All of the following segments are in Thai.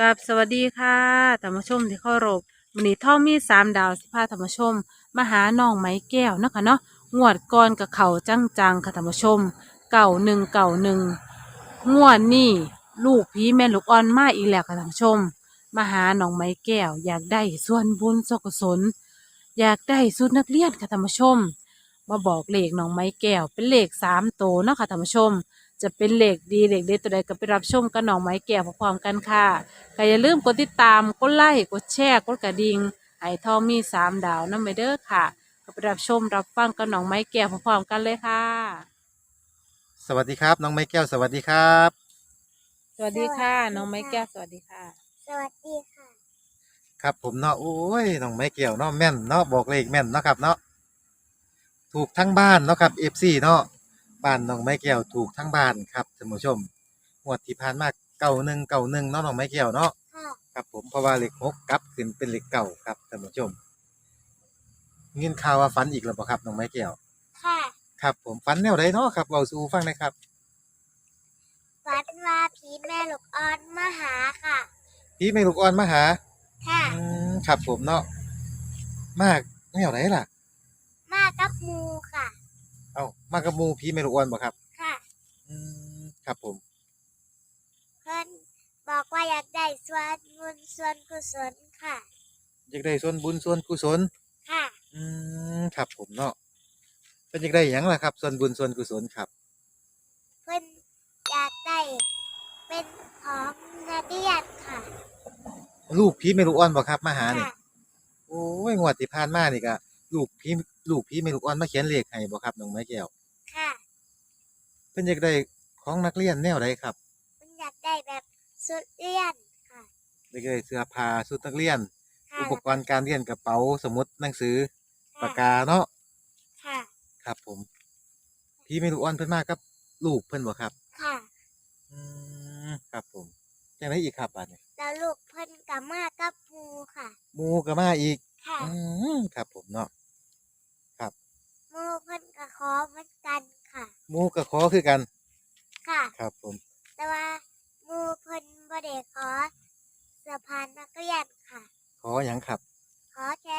กับสวัสดีค่ะธรรมชมที่เคารพวันนี้ท่อมีสามดาวสิพาธรรมชมมาหาน้องไม้แก้วนะคะเนาะงวดก่อนกับเขาจังจังค่ะธรรมชม เก่าหนึ่งเก่าหนึ่งงวดนี่ลูกพีแม่ลูกอ่อนมาอีกแล้วค่ะธรรมชม มาหาน้องไม้แก้ว อยากได้ส่วนบุญสกสนอยากได้สุดนักเรียนค่ะธรรมชม มาบอกเลขน้องไม้แก้วเป็นเลขสามโตเนาะค่ะธรรมชม จะเป็นเลขดีเลขเด็ดตัวใดก็ไปรับชมกับน้องไม้แก้วพร้อมๆกันค่ะก็อย่าลืมกดติดตามกดไลค์กดแชร์กดกระดิ่งให้ทองมีสามดาวนั่นไปเด้อค่ะก็ไปรับชมรับฟังกับน้องไม้แก้วพร้อมๆกันเลยค่ะ สวัสดีครับน้องไม้แก้วสวัสดีครับ สวัสดีค่ะ น้องไม้แก้วสวัสดีค่ะ สวัสดีค่ะ ครับผมเนาะโอ้ยน้องไม้แก้วเนาะแม่นเนาะบอกเลขแม่นเนาะครับเนาะถูกทั้งบ้านเนาะครับเอฟซีเนาะ บ้านน้องไม้แก้วถูกทั้งบ้านครับท่านผู้ชมงวดที่ผ่านมาเก่าหนึ่งเก่าหนึ่งเนาะน้องไม้แก้วเนาะค่ะครับผมเพราะว่าเลขหกกลับขึ้นเป็นเลขเก่าครับท่านผู้ชมเงินข่าวว่าฝันอีกแล้วบ่ครับน้องไม้แก้วค่ะครับผมฝันแนวใดเนาะครับเราสู่ฟังหนะครับ ฝันว่าผีแม่ลูกอ่อนมาหาค่ะ พี่ไม่ลูกอ่อนมาหาค่ะ อืมครับผมเนาะมากแนวไหนล่ะ มากับหมูค่ะ เอ้ามากับหมูพี่ไม่รู้อ้วนบ่ครับ ค่ะอืมครับผม เพิ่นบอกว่าอยากได้ส่วนบุญส่วนกุศลค่ะ อยากได้ส่วนบุญส่วนกุศล ค่ะอืมครับผมเนาะเป็นอยากได้หยังล่ะครับ ส่วนบุญส่วนกุศลครับ เพิ่นอยากได้เป็นของนาเดียนค่ะลูกพี่ไม่รู้อ้วนบ่ครับมาหานี่ค่ะโอ้ยงวดที่ผ่านมานี่ก็ ลูกพี่ลูกพี่ไม่รู้อ้วนมาเขียนเลขให้บ่ครับน้องไม้แก้วค่ะเพิ่นอยากได้ของนักเรียนแนวใดครับเพิ่นอยากได้แบบสุดเลียนค่ะอยากได้เสื้อผ้าชุดนักเรียน ค่ะอุปกรณ์การเรียนกระเป๋าสมุดหนังสือปากค่ะกาเนาะค่ะ ครับ ผม พี่ไม่รู้อ้วนเพิ่นมากับ ลูกเพิ่นบ่ครับ ค่ะอืมครับผมจังไดอีกครับบัดนี้แล้วลูกเพิ่นกับมากับหมูค่ะ หมูก็มาอีกค่ะ อืมครับผมเนาะหมูเพิ่นกับข อเหมือนกันค่ะ หมูก็ขอคือกัน ค่ะ ครับผม แต่ว่าหมูเพิ่นบ่ได้ขอเสื้อผ้านักเรียนค่ะ ขอหยังครับ ขอแค่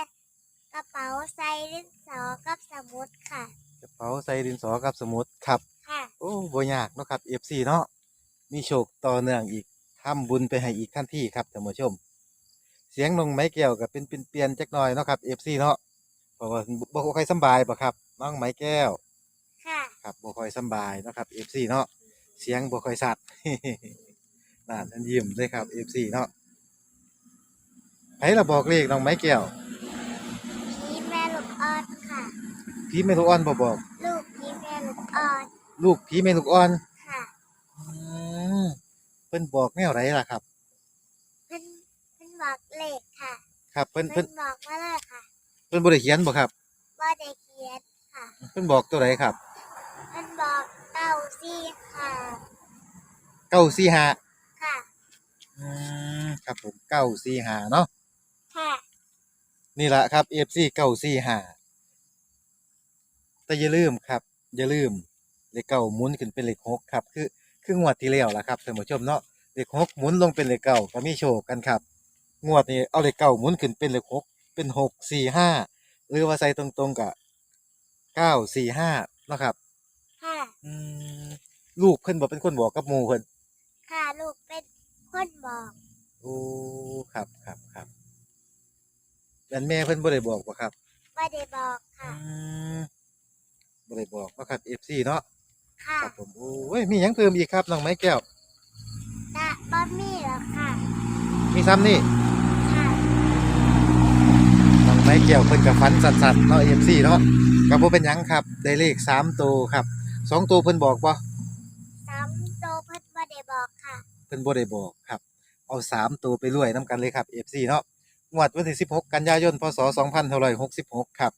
กระเป๋าใส่ดินสอกับสมุดค่ะ กระเป๋าใส่ดินสอกับสมุดครับ ค่ะ โอ้บ่ยากเนาะครับ FC เนาะมีโชคต่อเนื่องอีกทำบุญไปให้อีกทันทีครับท่านผู้ชม เสียงนงไม้แก้วก็เป็นเปลี่ยนๆจักหน่อยเนาะครับ FC เนาะเพ ราะว่าบ่ค่อยสำบายบ่ครับ น้องไม้แก้ว ค่ะ ครับบ่ค่อยสำบายเนาะครับ FC เนาะเสียงบ่ค่อยสัดนั่นอันยิ้มเลยครับ FC เนาะไผละบอกเลขน้องไม้แก้วผีแม่ลูกอ่อนค่ะพี่ไม่ลูกอ่อนบ่บอก ลูกผีแม่ลูกอ่อนลูกพี่ไม่ลูกอ่อนค่ะอืมเพิ่นบอกแนวไหนล่ะครับ เพิ่นเพิ่นบอกเลขค่ะ ครับเพิ่นเพิ่เพิ่นนบอกมาเลยค่ะเพิ่นบ่ได้เขียนบ่ครับบ่ได้เขียนค่ะเพิ่นบอกตัวไหนครับเพิ่นบอกเก้าสี่ค่ะ945ค่ะอืมครับผม945เนาะค่ะนี่ล่ะครับ FC 945แต่อย่าลืมครับ อย่าลืมเลขเก้าหมุนขึ้นเป็นเลขหกครับ คือคืองวดที่แล้วล่ะครับท่านผู้ชมเนาะเลขหกหมุนลงเป็นเลขเก้าก็มีโชคกันครับ งวดนี้เอาเลขเก้าหมุนขึ้นเป็นเลขหก เป็นหกสี่ห้าหรือว่าใส่ตรงๆกับเก้าสี่ห้าเนาะครับ ค่ะ อืมลูกเพิ่นบอกเป็นคนบอกกับหมู่เพิ่นค่ะลูกเป็นคนบอกโอ้ครับครับครับแต่แม่เพิ่นบ่ได้บอกบ่ครับบ่ได้บอกค่ะอืมบ่ได้บอกเนาะครับ FC เนาะค่ะครับผมโอ้ยมีหยังเพิ่มอีกครับน้องไม้แก้วตะบ่มีหรอกค่ะ มีซ้ำนี่ค่ะ น้องไม้แก้วเพิ่นก็ฝันสัตว์ๆเนาะ FC เนาะก็บ่เป็นหยังครับได้เลข3ตัวครับสองตัวเพิ่นบอกบ่สามโตวเพิ่นบ่ได้บอกค่ะเพิ่นบ่ได้บอกครับ เอาสามตัวไปรวยนํกันเลยครับ FC เนาะงวดวันที่16กันยายนพศ2566ครับ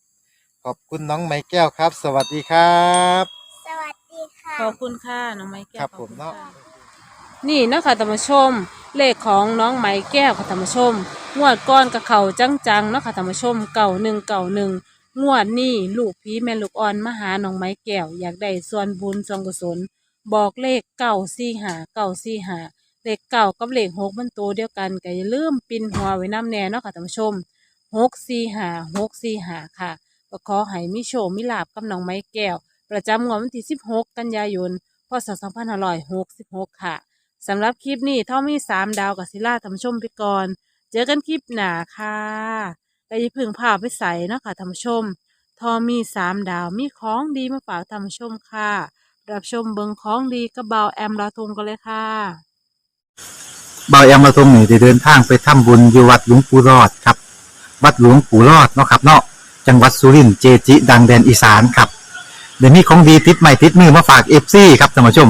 ขอบคุณน้องไม้แก้วครับ สวัสดีครับ สวัสดีค่ะ ขอบคุณค่ะ น้องไม้แก้วครับขอผณผมเนาะ ค่ นี่นะคะธรรมชม เลขของน้องไม้แก้วค่ะธรรมชม งวดก้อนกับเขาจังๆนาะค่ะธรรมชมเก่าหนึ่งเก่าหนึ่งงวดนี่ลูกพีแม่ลูกอ่อนมาหาน้องไม้แก้ว อยากได้ส่วนบุญส่วนกุศล บอกเลขเก่าสี่หาเก่าสี่หาเลขเก้ากับเลขหกมันตัวเดียวกันก็อย่าลืมปินหัวไว้น้ำแน่เนาะค่ะท่านผู้ชมหกสี่หาหกสี่หาค่ะก็ขอให้มิโชมิลาบกับน้องไม้แก้ว ประจำงวดวันที่สิบหกกันยายนพศสองพันห้าร้อยหกสิบหกค่ะ สำหรับคลิปนี้เท่ามีสามดาวกับศิลาท่าชมไปก่อน เจอกันคลิปหน้าค่ะแต่อย่าพึ่งพาไปใส่เนาะค่ะท่าชมทอมีสามดาวมีของดีมาฝากท่าชมค่ะ รับชมเบิงของดีกับเบาแอมลาทงกันเลยค่ะ เบาแอมมาทรงนี่ได้เดินทางไปทำบุญอยู่วัดหลวงปู่รอดครับ วัดหลวงปู่รอดเนาะครับเนาะจังหวัดสุรินทร์เจจิ ดังแดนอีสานครับ เดี๋ยวนี้ของดีติดใหม่ติดมือมาฝากเอฟซีครับท่านผู้ชม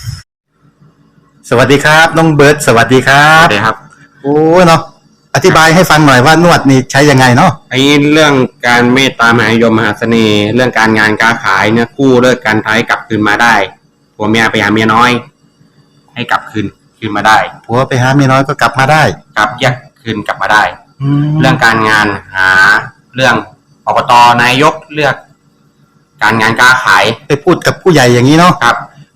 สวัสดีครับน้องเบิร์ดสวัสดีครัครับบเลยครับ โอ้เนาะอธิบายให้ฟังหน่อยว่านวดนี่ใช้ยังไงเนาะไอ้เรื่องการเมตตามหานิยมมหาเสน่ห์เรื่องการงานการขายเนี่ยกู้เลิกการท้ายกลับคืนมาได้ผัวเมียไปหาเมียน้อย ให้กลับคืนคืนมาได้ผัวไปหาเมียน้อยก็กลับมาได้กลับแยกคืนกลับมาได้แล้เรื่วองการงานหาเรื่องอบตนายกเลือก การงานการขายไปพูดกับผู้ใหญ่อย่างนี้เนาะครับ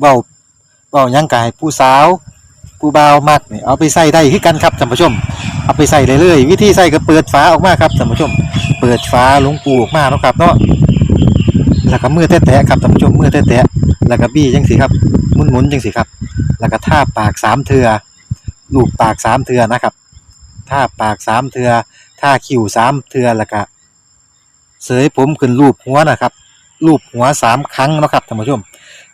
เบาเบายังกายผู้สาว ผู้บ่าวมักนี่เอาไปใส่ได้คือกันครับท่านผู้ชม เอาไปใส่เลยเลยวิธีใส่ก็เปิดฝาออกมาครับท่านผู้ชม เปิดฝาหลวงปูออกมาเนาะครับเนาะแล้วก็มือแตะๆครับท่านผู้ชมมือแตะๆแล้วก็บี้จังสิครับหมุนๆจังสิครับ แล้วก็ท่าปากสามเทือลูบปากสามเทือนะครับท่าปากสามเทือท่าคิ้วสามเทือแล้วก็เสยผมขึ้นรูปหัวนะครับรูปหัวสามครั้งนะครับท่านผู้ชม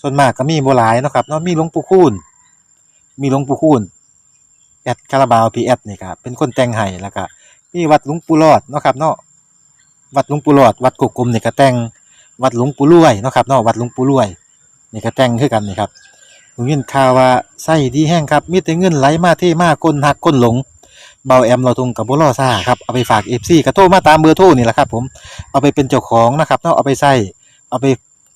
ส่วนมากก็มีบ่หลายเนาะครับเนาะมีหลวงปู่คูณมีหลวงปู่คูณแอดคาราบาวพีแอดนี่ครับเป็นคนแต่งให้แล้วก็มีวัดหลวงปู่รอดเนาะครับเนาะวัดหลวงปู่รอด วัดกกกลมนี่ก็แต่งวัดหลวงปู่รวยเนาะครับเนาะวัดหลวงปู่รวยนี่ก็แต่งคือกันนี่ครับผมยินข่าวว่าไส้ดีแห้งครับมีแต่เงินไหลมาเทมาก้นหักก้นหลงเบาแอมเราทุงกับบุรอซ่าครับเอาไปฝากเอฟซีกระโทรมาตามเบอร์โทรนี่แหละครับผมเอาไปเป็นเจ้าของนะครับเนาะเอาไปใส่เอาไป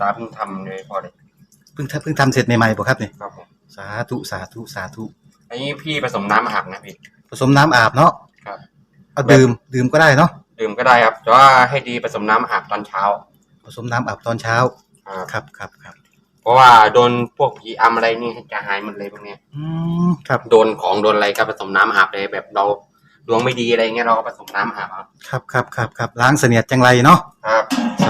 ตาเพิ่งทำเลยพอเลยเพิ่งทำเพิ่งทำเสร็จใหม่ๆบ่ครับนี่ครับผมสาธุสาธุสาธุอันนี้พี่ผสมน้ำอาบนะพี่ ผสมน้ำอาบเนาะครับ เอาดื่มดื่มก็ได้เนาะดื่มก็ได้ครับ แต่ว่าให้ดีผสมน้ำอาบตอนเช้า ผสมน้ำอาบตอนเช้าครับครับครับครับเพราะว่าโดนพวกผีอำอะไรนี่จะหายหมดเลยพวกเนี้ย อืมครับโดนของโดนอะไรก็ผสมน้ำอาบเลยแบบเราดวงไม่ดีอะไรเงี้ยเราก็ผสมน้ำอาบเอาครับครับครับครับล้างเสนียดจังไรเนาะครับ สา